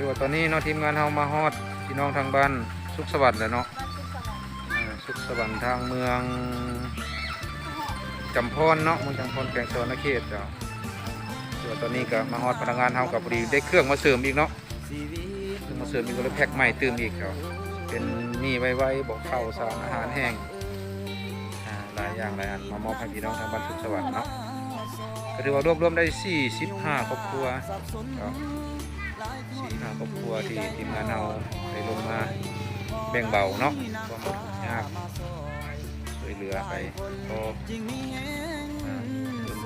ถือว่าตอนนี้เนาะทีมงานเฮามาฮอดพี่น้องทางบ้านสุขสวัสดิ์แล้วเนาะบ้าสุขสวรรค์อ่าสุขสวรรค์ทางเมืองจำพรเนาะเมืองจำพรแกงโซนเขตเจ้าส่วนตอนนี้ก็มาฮอดพนักงานเฮากับพอดีได้เครื่องมาเสริมอีกเนาะเครื่องมาเสริมอีกก็เลยแพ็คใหม่เติมอีกครับเป็นมีไว้ๆบอกข้าวสารอาหารแห้งอ่าหลายอย่างหลายอันมามอบให้พี่น้องทางบ้านสุขสวรรค์เนาะก็ถือว่ารวบรวมได้45ครอบครัวครั บ45ครอบครัวที่ทีมงานเฮาได้ลงมาแบ่งเบาเนาะความทุกข์ยากช่วยเหลือไปพออ่า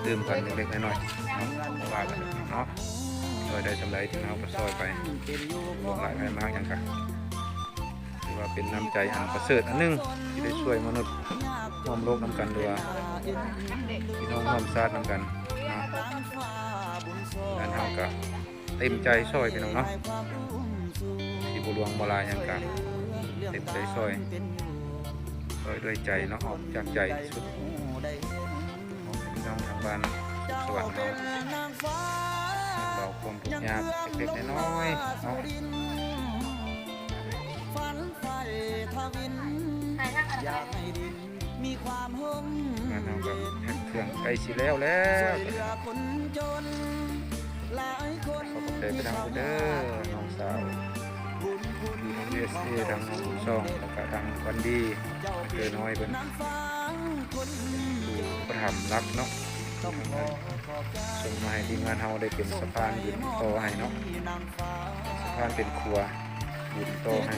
เติมกันเล็กๆน้อยๆเนาะว่ากันเนาะซอยได้สำไรที่เราก็ซอยไปลงหลายไปมากยังกันถือว่าเป็นน้ำใจอันประเสริฐอันหนึงที่ได้ช่วยมนุษย์ร่วมโลกนำกันด้วยพี่น้องร่วมชาตินำกันนาะงานเฮาก็ เต็มใจช่วยพี่น้องเนาะที่บุหลวงบลายยังกันเต็มใจช่วยโดยด้วยใจเนาะออกจากใจที่สุดของพี่น้องทางบ้านสวรรค์เราเราความทุกข์ยากเล็กๆน้อยๆเนาะใครทักอะไรไปงานเรากับแพ็คเครื่องใกล้สิแล้วแล้ว ขอขอบใจไปทางเด้อน้องสาวอยู่ทางเอสเอทางน้องบุญซองแล้วก็ทางวันดีเจอน้อยเป็นดูประถมรักเนาะส่งมาให้ทีมงานเฮาได้เป็นสะพานบุญต่อให้เนาะสะพานเป็นครัวบุญต่อให้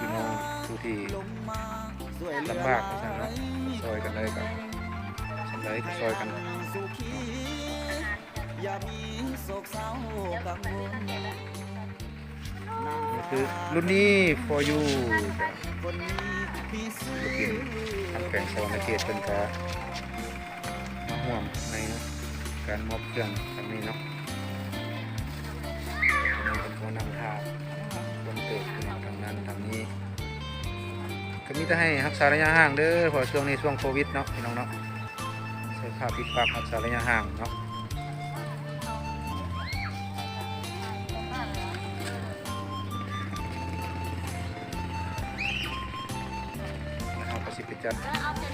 พี่น้องผู้ที่ลำบากนะเนาะซอยกันเลยกับสำไรก็ซ อยกันนี่คือรุ่นนี้ for you จ้ะลูกกินทำแกงโซนในเขตเป็นกามาห่วมในการมอบเครื่องครั้งนี้เนาะเป็นคนนำทางคนเกิดขึ้นทางนั้นทางนี้ ก็มีแต่ให้รักษาระยะห่างเด้อเพราะช่วงนี้ช่วงโควิดเนาะพี่น้องเนาะใส่ผ้าปิดปากรักษาระยะห่างเนาะ จัด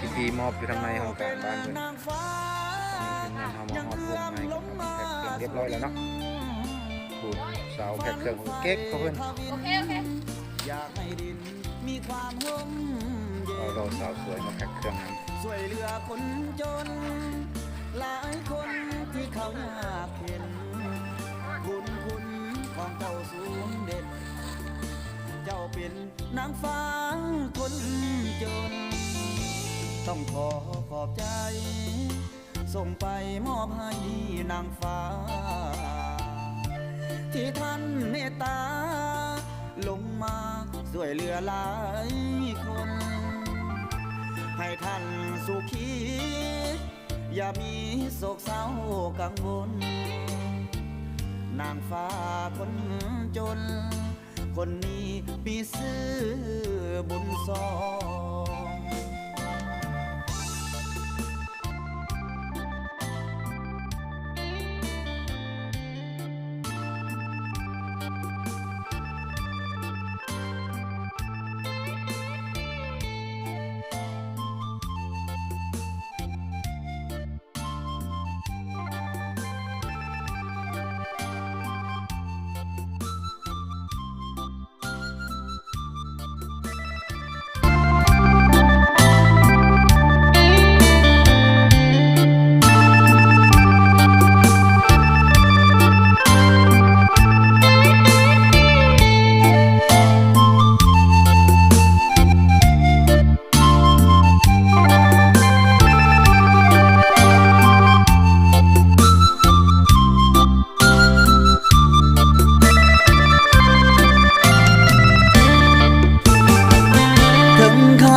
พิธีมอบอยู่ทางในของการบ้านเพิ่นตอนนี้ทีมงานเฮามามอบรวมในกับแพ็คเครื่องเรียบร้อยแล้วเนาะพูดสาวแพ็คเครื่องของเก๊กเขาเพิ่นโอเคโอเคเราเราสาวสวยมาแพ็คเครื่องนั้นช่วยเหลือคนจน หลายคนที่เขาอยากเห็นบุญคุณของเจ้าสูงเด่น เจ้าเป็นนางฟ้าคนจน ต้องขอขอบใจ ส่งไปมอบให้นางฟ้า ที่ท่านเมตตา ลงมาช่วยเหลือหลายคน ให้ท่านสุขี อย่ามีโศกเศร้ากังวล นางฟ้าคนจน คนนี้มีซื้อบุญซอง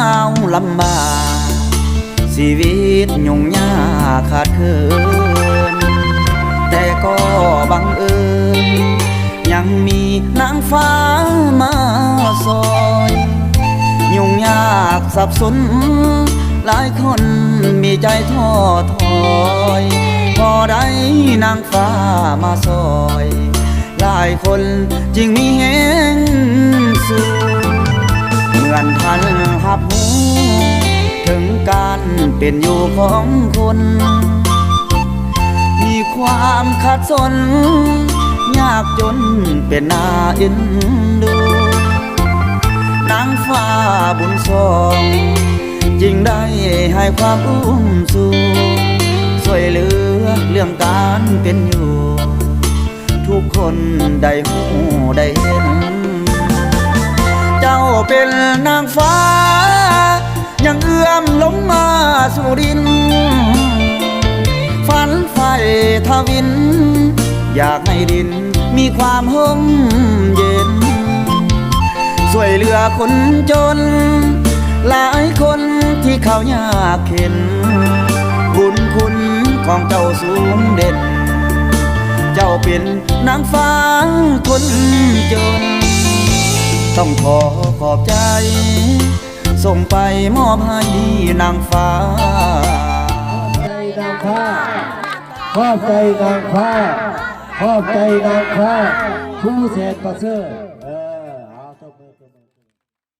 าวลำบากชีวิตยุ่งยากขาดเคินแต่ก็บังเอิญยังมีนางฟ้ามาซอยยุ่งยากสับสนหลายคนมีใจท้อถอยพอได้นางฟ้ามาซอย หลายคนจึงมีแห เป็นอยู่ของคน มีความขัดสน ยากจนเป็นนาเอ็นดูนางฟ้าบุญสองจึงได้ให้ความอุ้มสู่ช่วยเหลือเรื่องการเป็นอยู่ ทุกคนได้หูได้เห็น เจ้าเป็นนางฟ้า ยังเอื้อมลงมมาสู่ดิน ฝันไฟทวิน อยากให้ดินมีความห่มเย็นช่วยเหลือคนจน หลายคนที่เขายากเข็น บุญคุณของเจ้าสูงเด่น เจ้าเป็นนางฟ้าคนจน ต้องขอขอบใจ ส่งไปมอบให้นางฟ้าใจนางฟ้าขอบใจนางฟ้าขอบใจนางฟ้าผู้แสนประเสริฐ